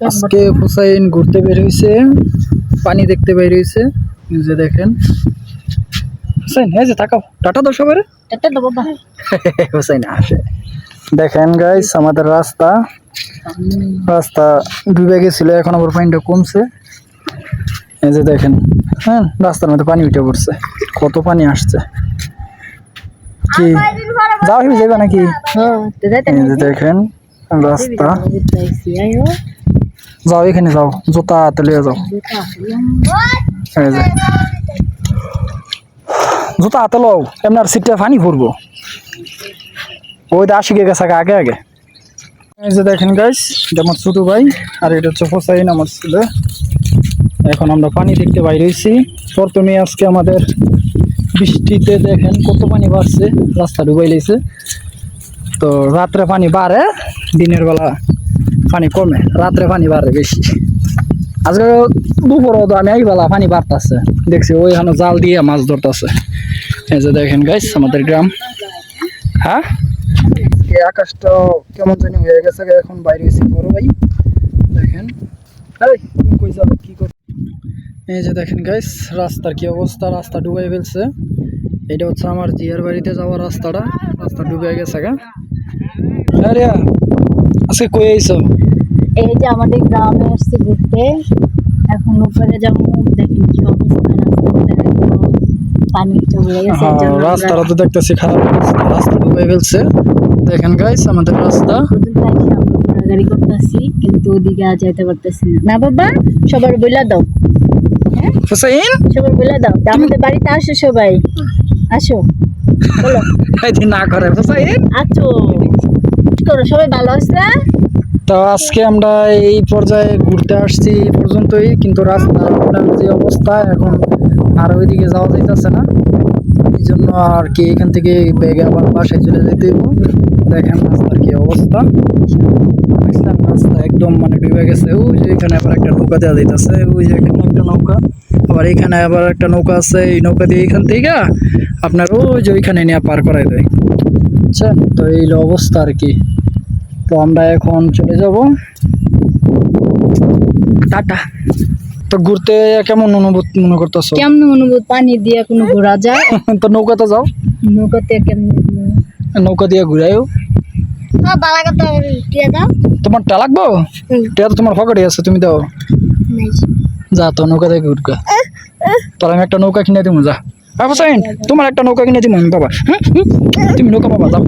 আজকে হুসাইন ঘুরতে বের হয়েছে পানি দেখতে বের হয়েছে যে দেখেন। হুসাইন এই যে তাকাও টাটা দাও সবারে। হুসাইন আসে। দেখেন গাইস আমাদের রাস্তা। রাস্তা ডুবে গেছিল এখন আবার পানিটা কমছে। এই যে দেখেন হ্যাঁ রাস্তার মধ্যে পানি উঠে পড়ছে। কত পানি আসছে। কি? যাও হিবি যাবে নাকি? হ্যাঁ দেখেন রাস্তা। যাও, এখানে যাও, জুতা হাতে লিয়ে যাও। জুতা হাতে লও, এমনি আর সিটটা পানি ভরবো ওই দা শিখে গেছে আগে আগে যে দেখেন গাইস এটা আমার ছোট ভাই, আর এটা হচ্ছে হোসাইন আমার ছেলে। এখন আমরা পানি দেখতে বাইরে হয়েছি। প্রথমে আজকে আমাদের বৃষ্টিতে দেখেন কত পানি বাড়ছে, রাস্তা ডুবাই লেছে তো রাত্রে পানি বাড়ে, দিনের বেলা পানি কমে রাত্রে পানি বাড়ে বেশি। আজকে দুপুরও তো আমি এইবেলা পানি বাড়তেছে। দেখছি ওইখানে জাল দিয়ে মাছ ধরতেছে। এই যে দেখেন গাইস আমাদের গ্রাম। হ্যাঁ? আকাশটা কেমন জানি হয়ে গেছে এখন বাইরে গেছি বড় ভাই। দেখেন। কি এই যে দেখেন গাইস রাস্তার কি অবস্থা? রাস্তা ডুবাই ফেলছে। এটা হচ্ছে আমার জিয়ার বাড়িতে যাওয়ার রাস্তাটা। রাস্তা ডুবে গেছে গা। আরে আজকে কই আইছো? এই যে আমাদের গ্রামে আসছি ঘুরতে। এখন উপরে যাব দেখি কি অবস্থা পানি চলে গেছে হ্যাঁ, এই জন্য আমরা রাস্তাটা তো দেখতেছি খারাপ রাস্তা ডুবে ফেলছে দেখেন গাইস আমাদের রাস্তা। পর্যন্ত এসে আমরা ঘোরাঘুরি করতেছি কিন্তু ওদিকে যাইতে পারতেছি না। বাবা সবার বইলা দাও। হুসাইন? সবার বইলা দাও। আমাদের বাড়িতে আসো সবাই। আসো। বলো। না করে হুসাইন। আছো। কি করো, সবাই ভালো আছে? তো আজকে আমরা এই পর্যায়ে ঘুরতে আসছি পর্যন্তই, কিন্তু রাস্তার যে অবস্থা এখন আর ওইদিকে যাওয়া যাইতেছে না। এই জন্য আর কি এখান থেকে ব্যাগে আবার বাসায় চলে যেতে দেখেন রাস্তার কি অবস্থা। রাস্তা একদম মানে ডুবে গেছে। ওই যে এখানে আবার একটা নৌকা দেওয়া যাইতেছে, ওই যে এখানে একটা নৌকা। আবার এখানে আবার একটা নৌকা আছে, এই নৌকা দিয়ে এখান থেকে আপনার ওই যে ওইখানে নিয়ে পার করাই দেয়। বুঝছেন তো এই অবস্থা আর কি। তো আমরা এখন চলে যাব। টাটা। তো ঘুরতে কেমন অনুভূত মনে করতেছো? কেমন অনুভূত? পানি দিয়ে কোনো ঘোরা যায়? তো নৌকাতে যাও। নৌকাতে কেমন নৌকা দিয়ে ঘুরাইও। হ্যাঁ তোমার টা লাগবো? টা তো তোমার পকেটে আছে তুমি দাও। যা তো নৌকা থেকে ঘুরকা তোর আমি একটা নৌকা কিনে দিব যা। হ্যাঁ হুসাইন তোমার একটা নৌকা কিনে দিব আমি বাবা। তুমি নৌকা বাবা যাও।